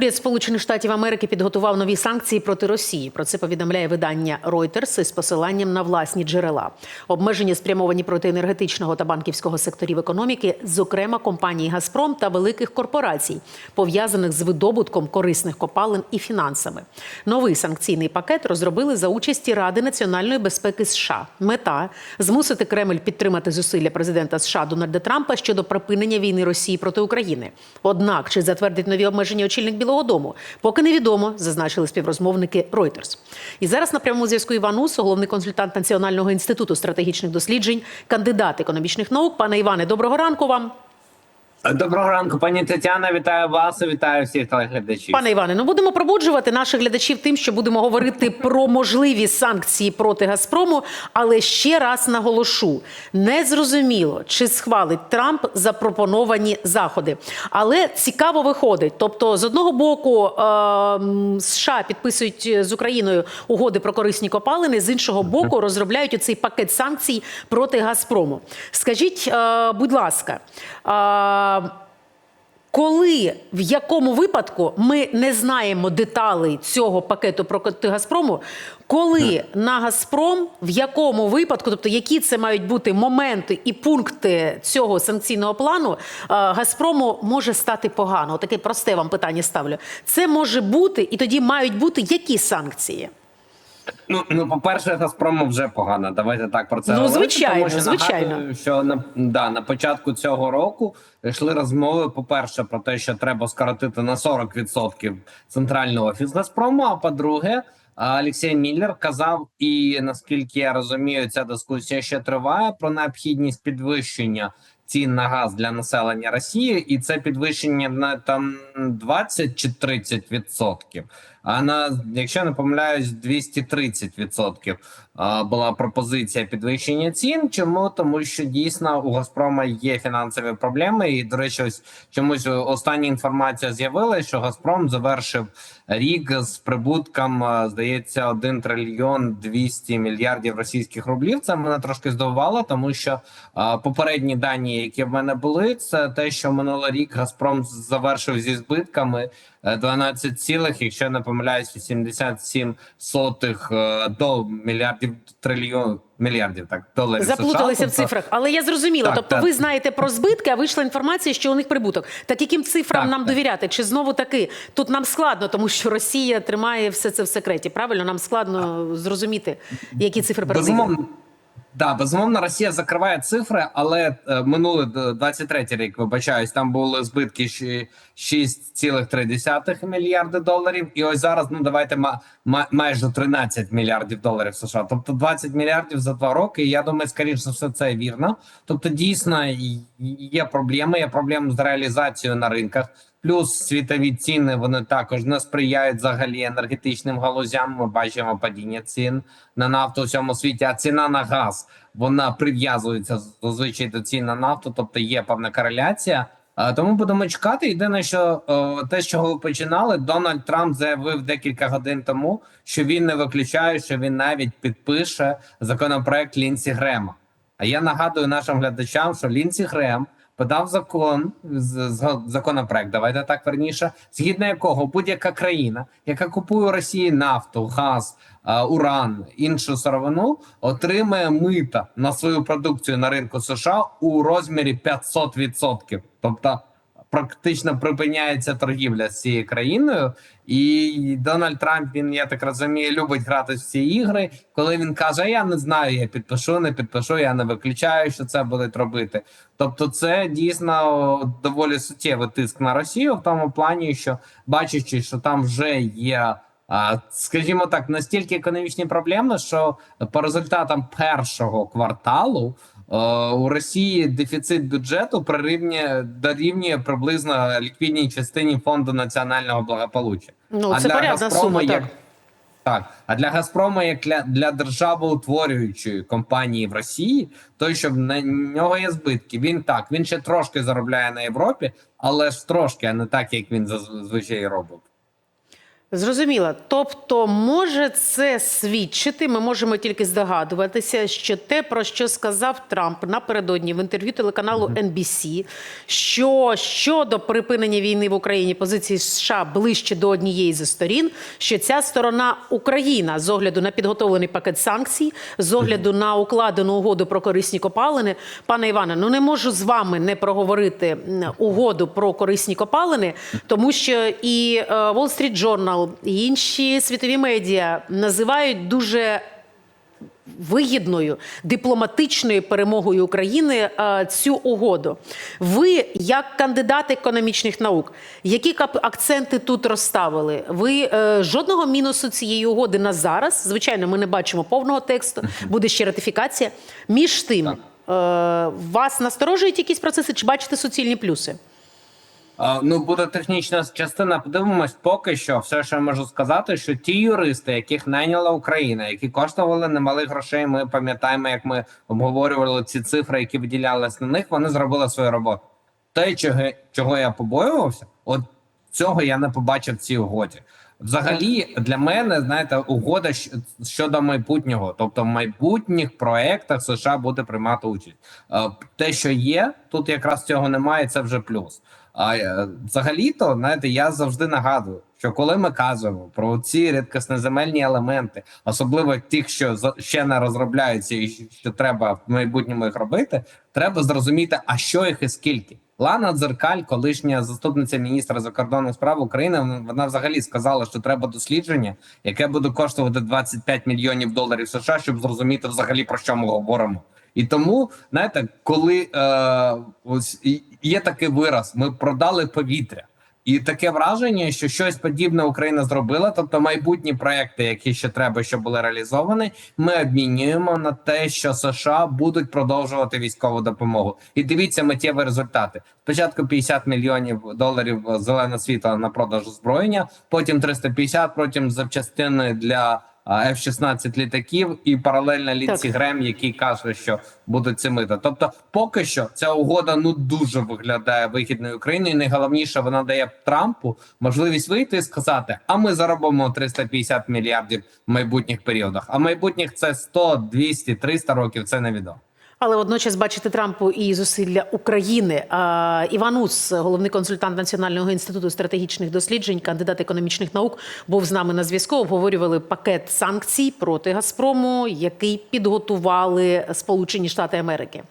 Уряд Сполучених Штатів Америки підготував нові санкції проти Росії. Про це повідомляє видання Reuters із посиланням на власні джерела. Обмеження спрямовані проти енергетичного та банківського секторів економіки, зокрема компанії Газпром та великих корпорацій, пов'язаних з видобутком корисних копалин і фінансами. Новий санкційний пакет розробили за участі Ради національної безпеки США. Мета змусити Кремль підтримати зусилля президента США Дональда Трампа щодо припинення війни Росії проти України. Однак чи затвердить нові обмеження очільник Білого Дому, поки невідомо, зазначили співрозмовники Reuters. І зараз на прямому зв'язку Іван Усо, головний консультант Національного інституту стратегічних досліджень, кандидат економічних наук. Пане Іване, доброго ранку вам. Доброго ранку, пані Тетяна. Вітаю вас, вітаю всіх телеглядачів. Пане Іване, ну будемо пробуджувати наших глядачів тим, що будемо говорити про можливі санкції проти Газпрому. Але ще раз наголошу: не зрозуміло, чи схвалить Трамп запропоновані заходи. Але цікаво виходить. Тобто, з одного боку, е, США підписують з Україною угоди про корисні копалини, з іншого боку, розробляють оцей пакет санкцій проти Газпрому. Скажіть, е, будь ласка. е, коли в якому випадку ми не знаємо деталей цього пакету проти Газпрому, коли на Газпром в якому випадку, тобто які це мають бути моменти і пункти цього санкційного плану, е, Газпрому може стати погано? Таке просте вам питання ставлю. Це може бути, і тоді мають бути які санкції? Ну, ну по-перше, Газпрому вже погано. Давайте так про це Ну, говорити. звичайно, тому що звичайно. нагадую, що на да на початку цього року йшли розмови. По перше, про те, що треба скоротити на 40% центральний офіс Газпрому. А по-друге, Олексій Міллер казав, і наскільки я розумію, ця дискусія ще триває про необхідність підвищення цін на газ для населення Росії, і це підвищення на там 20 чи 30 відсотків. А на якщо не помиляюсь, 230 відсотків була пропозиція підвищення цін. Чому тому, що дійсно у Газпрома є фінансові проблеми, і до речі, ось чомусь остання інформація з'явилася, що Газпром завершив рік з прибутком, здається, 1 трильйон 200 мільярдів російських рублів. Це мене трошки здивувало, тому що попередні дані, які в мене були, це те, що минулий рік Газпром завершив зі збитками е, 12 цілих, якщо я не помиляюсь, 87 сотих е, до мільярдів трильйон мільярдів так доларів. Заплуталися США. в цифрах, але я зрозуміла. Так, тобто, так. ви знаєте про збитки, а вийшла інформація, що у них прибуток. Так яким цифрам Так, нам так. довіряти? Чи знову таки тут нам складно, тому що Росія тримає все це в секреті? Правильно, нам складно зрозуміти, які цифри передали. Да, безумовно, Росія закриває цифри, але е, минулий д- 23-й рік, вибачаюсь, там були збитки ще 6,3 мільярди доларів. І ось зараз, ну давайте ма, ма- майже 13 мільярдів доларів США. Тобто 20 мільярдів за два роки. Я думаю, скоріше за все, це вірно. Тобто, дійсно є проблеми. Є проблеми з реалізацією на ринках. Плюс світові ціни вони також не сприяють взагалі енергетичним галузям. Ми бачимо падіння цін на нафту у всьому світі. А ціна на газ вона прив'язується зазвичай до цін на нафту, тобто є певна кореляція. А, Тому будемо чекати. Єдине, що те, з чого ви починали, Дональд Трамп заявив декілька годин тому, що він не виключає, що він навіть підпише законопроект Лінсі Грема. А я нагадую нашим глядачам, що Лінсі Грем подав закон законопроект. Давайте так верніше, згідно якого будь-яка країна, яка купує у Росії нафту, газ, е, уран, іншу сировину, отримає мита на свою продукцію на ринку США у розмірі 500%. Тобто практично припиняється торгівля з цією країною, і Дональд Трамп він, я так розумію, любить грати в ці ігри. Коли він каже: Я не знаю, я підпишу, не підпишу, я не виключаю, що це будуть робити. Тобто, це дійсно доволі суттєвий тиск на Росію в тому плані, що бачачи, що там вже є. Скажімо так, настільки економічні проблеми, що по результатам першого кварталу у Росії дефіцит бюджету прирівнює дорівнює приблизно ліквідній частині фонду національного благополуччя. Ну, а це порядна сума, як так. так, а для Газпрому, як для, для державоутворюючої компанії в Росії, то що на нього є збитки. Він так, він ще трошки заробляє на Європі, але ж трошки, а не так, як він зазвичай робив. Зрозуміло. Тобто, може це свідчити, ми можемо тільки здогадуватися, що те, про що сказав Трамп напередодні в інтерв'ю телеканалу NBC, що щодо припинення війни в Україні позиції США ближче до однієї зі сторін, що ця сторона Україна з огляду на підготовлений пакет санкцій, з огляду на укладену угоду про корисні копалини. Пане Іване, ну не можу з вами не проговорити угоду про корисні копалини, тому що і е, Wall Street Journal, і інші світові медіа називають дуже вигідною дипломатичною перемогою України е, цю угоду. Ви, як кандидат економічних наук, які акценти тут розставили? Ви е, жодного мінусу цієї угоди на зараз. Звичайно, ми не бачимо повного тексту, буде ще ратифікація. Між тим, е, вас насторожують якісь процеси, чи бачите суцільні плюси? Ну, буде технічна частина. Подивимось, поки що, все, що я можу сказати, що ті юристи, яких найняла Україна, які коштували немалих грошей, ми пам'ятаємо, як ми обговорювали ці цифри, які виділялись на них, вони зробили свою роботу. Те, чого, чого я побоювався, от цього я не побачив в цій угоді. Взагалі, для мене, знаєте, угода щодо майбутнього, тобто в майбутніх проектах США буде приймати участь. Е, Те, що є, тут якраз цього немає, це вже плюс. А е, взагалі-то, знаєте, я завжди нагадую, що коли ми кажемо про ці рідкоснеземельні елементи, особливо тих, що ще не розробляються, і що треба в майбутньому їх робити, треба зрозуміти, а що їх і скільки. Лана Дзеркаль, колишня заступниця міністра закордонних справ України, вона взагалі сказала, що треба дослідження, яке буде коштувати 25 мільйонів доларів США, щоб зрозуміти взагалі про що ми говоримо. І тому, знаєте, коли е, ось є такий вираз, ми продали повітря. І таке враження, що щось подібне Україна зробила. Тобто, майбутні проекти, які ще треба, щоб були реалізовані, ми обмінюємо на те, що США будуть продовжувати військову допомогу. І дивіться миттєві результати. Спочатку 50 мільйонів доларів зелене світло на продаж озброєння, потім 350, потім запчастини для F-16 літаків і паралельно ліці Грем, який каже, що будуть цими мита. Тобто, поки що ця угода ну дуже виглядає вигідною Україні. І найголовніше, вона дає Трампу можливість вийти і сказати: а ми заробимо 350 мільярдів в майбутніх періодах. А майбутніх це 100, 200, 300 років. Це невідомо. Але водночас бачити Трампу і зусилля України. Іван Ус, головний консультант Національного інституту стратегічних досліджень, кандидат економічних наук, був з нами на зв'язку. Обговорювали пакет санкцій проти Газпрому, який підготували Сполучені Штати Америки.